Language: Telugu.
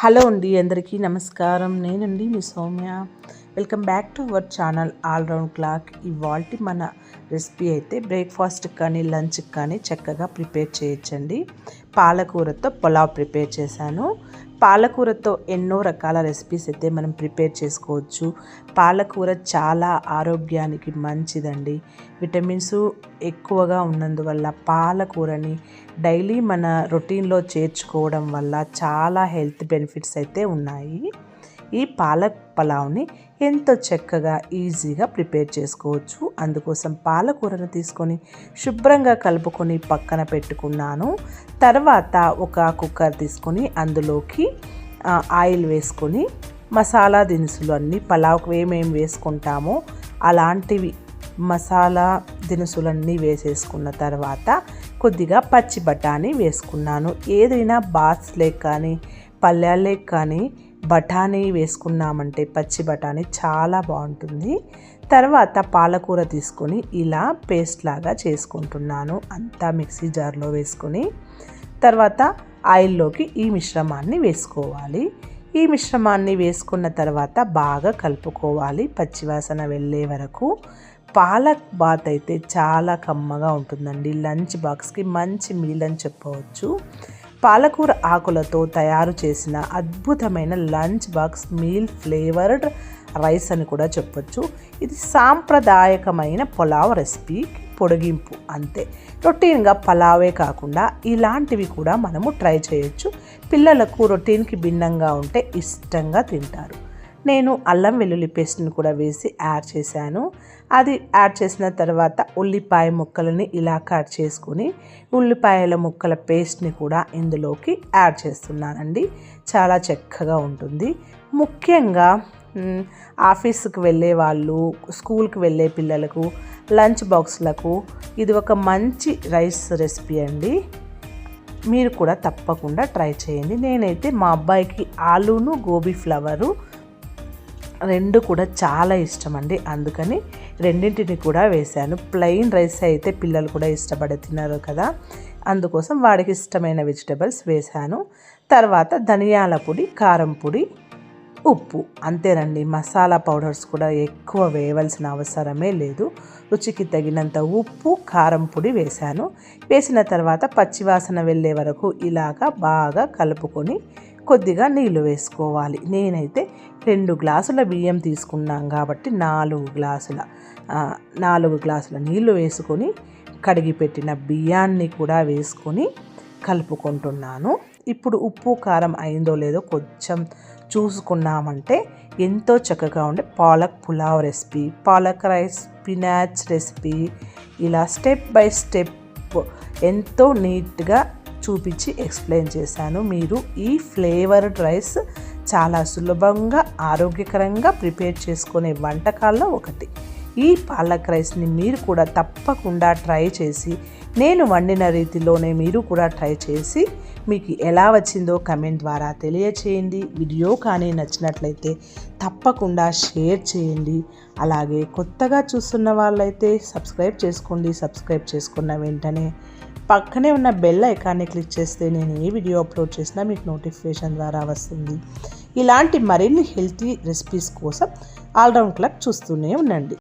హలో అండి అందరికీ నమస్కారం. నేనండి మీ Soumya. Welcome back to our channel All Round Clock. ఇవాల్టి మన రెసిపీ అయితే బ్రేక్ఫాస్ట్కి కానీ లంచ్కి కానీ చక్కగా ప్రిపేర్ చేయొచ్చండి. పాలకూరతో పులావ్ ప్రిపేర్ చేశాను. పాలకూరతో ఎన్నో రకాల రెసిపీస్ అయితే మనం ప్రిపేర్ చేసుకోవచ్చు. పాలకూర చాలా ఆరోగ్యానికి మంచిదండి. విటమిన్స్ ఎక్కువగా ఉన్నందువల్ల పాలకూరని డైలీ మన రొటీన్లో చేర్చుకోవడం వల్ల చాలా హెల్త్ బెనిఫిట్స్ అయితే ఉన్నాయి. ఈ పాలక్ పలావ్ని ఎంతో చక్కగా ఈజీగా ప్రిపేర్ చేసుకోవచ్చు. అందుకోసం పాలకూరను తీసుకొని శుభ్రంగా కలుపుకొని పక్కన పెట్టుకున్నాను. తర్వాత ఒక కుక్కర్ తీసుకొని అందులోకి ఆయిల్ వేసుకొని మసాలా దినుసులు అన్నీ పలావ్కి ఏమేమి వేసుకుంటామో అలాంటివి మసాలా దినుసులన్నీ వేసేసుకున్న తర్వాత కొద్దిగా పచ్చి బఠానీ వేసుకున్నాను. ఏదైనా బాత్స్లేక్ కానీ పల్లెల్లేక్ కానీ బఠానీ వేసుకున్నామంటే పచ్చి బఠానీ చాలా బాగుంటుంది. తర్వాత పాలకూర తీసుకొని ఇలా పేస్ట్ లాగా చేసుకుంటున్నాను. అంతా మిక్సీ జార్లో వేసుకొని. తర్వాత ఆయిల్లోకి ఈ మిశ్రమాన్ని వేసుకోవాలి. ఈ మిశ్రమాన్ని వేసుకున్న తర్వాత బాగా కలుపుకోవాలి పచ్చివాసన వెళ్ళే వరకు. పాలక్ బాత్ అయితే చాలా కమ్మగా ఉంటుందండి. లంచ్ బాక్స్కి మంచి మీల్ అని చెప్పవచ్చు. పాలకూర ఆకులతో తయారు చేసిన అద్భుతమైన lunch box meal flavoured rice అని కూడా చెప్పొచ్చు. ఇది సాంప్రదాయకమైన పులావ్ రెసిపీ పొడిగింపు అంతే. రొటీన్గా పలావే కాకుండా ఇలాంటివి కూడా మనము ట్రై చేయొచ్చు. పిల్లలకు రొటీన్కి భిన్నంగా ఉంటే ఇష్టంగా తింటారు. నేను అల్లం వెల్లుల్లి పేస్ట్ని కూడా వేసి యాడ్ చేశాను. అది యాడ్ చేసిన తర్వాత ఉల్లిపాయ ముక్కలని ఇలా కట్ చేసుకుని ఉల్లిపాయల ముక్కల పేస్ట్ని కూడా ఇందులోకి యాడ్ చేస్తున్నానండి. చాలా చక్కగా ఉంటుంది. ముఖ్యంగా ఆఫీస్కి వెళ్ళే వాళ్ళు స్కూల్కి వెళ్ళే పిల్లలకు లంచ్ బాక్స్లకు ఇది ఒక మంచి రైస్ రెసిపీ అండి. మీరు కూడా తప్పకుండా ట్రై చేయండి. నేనైతే మా అబ్బాయికి ఆలూను గోబీ ఫ్లవరు రెండు కూడా చాలా ఇష్టం అండి అందుకని రెండింటిని కూడా వేశాను. ప్లెయిన్ రైస్ అయితే పిల్లలు కూడా ఇష్టపడి తిన్నారు కదా. అందుకోసం వాడికి ఇష్టమైన వెజిటబుల్స్ వేశాను. తర్వాత ధనియాల పొడి కారం పొడి ఉప్పు. అంతేనండి మసాలా పౌడర్స్ కూడా ఎక్కువ వేయవలసిన అవసరమే లేదు. రుచికి తగినంత ఉప్పు కారం పొడి వేశాను. వేసిన తర్వాత పచ్చివాసన వెళ్ళే వరకు ఇలాగా బాగా కలుపుకొని కొద్దిగా నీళ్ళు వేసుకోవాలి. నేనైతే రెండు గ్లాసుల బియ్యం తీసుకున్నాం కాబట్టి నాలుగు గ్లాసుల నాలుగు గ్లాసుల నీళ్ళు వేసుకొని కడిగి పెట్టిన బియ్యాన్ని కూడా వేసుకొని కలుపుకుంటున్నాను. ఇప్పుడు ఉప్పు కారం అయిందో లేదో కొంచెం చూసుకున్నామంటే ఎంతో చక్కగా ఉండే palak pulao recipe palak rice spinach recipe ఇలా స్టెప్ బై స్టెప్ ఎంతో నీట్గా చూపించి ఎక్స్ప్లెయిన్ చేశాను. మీరు ఈ ఫ్లేవర్డ్ రైస్ చాలా సులభంగా ఆరోగ్యకరంగా ప్రిపేర్ చేసుకునే వంటకాల్లో ఒకటి. ఈ పాలక్ రైస్ని మీరు కూడా తప్పకుండా ట్రై చేసి నేను వండిన రీతిలోనే మీరు కూడా ట్రై చేసి మీకు ఎలా వచ్చిందో కమెంట్ ద్వారా తెలియచేయండి. వీడియో కానీ నచ్చినట్లయితే తప్పకుండా షేర్ చేయండి. అలాగే కొత్తగా చూస్తున్న వాళ్ళైతే సబ్స్క్రైబ్ చేసుకోండి. సబ్స్క్రైబ్ చేసుకున్న వెంటనే పక్కనే ఉన్న బెల్ ఐకాన్ని క్లిక్ చేస్తే నేను ఏ వీడియో అప్లోడ్ చేసినా మీకు నోటిఫికేషన్ ద్వారా వస్తుంది. ఇలాంటి మరిన్ని హెల్తీ రెసిపీస్ కోసం ఆల్రౌండ్ క్లబ్ చూస్తూనే ఉండండి.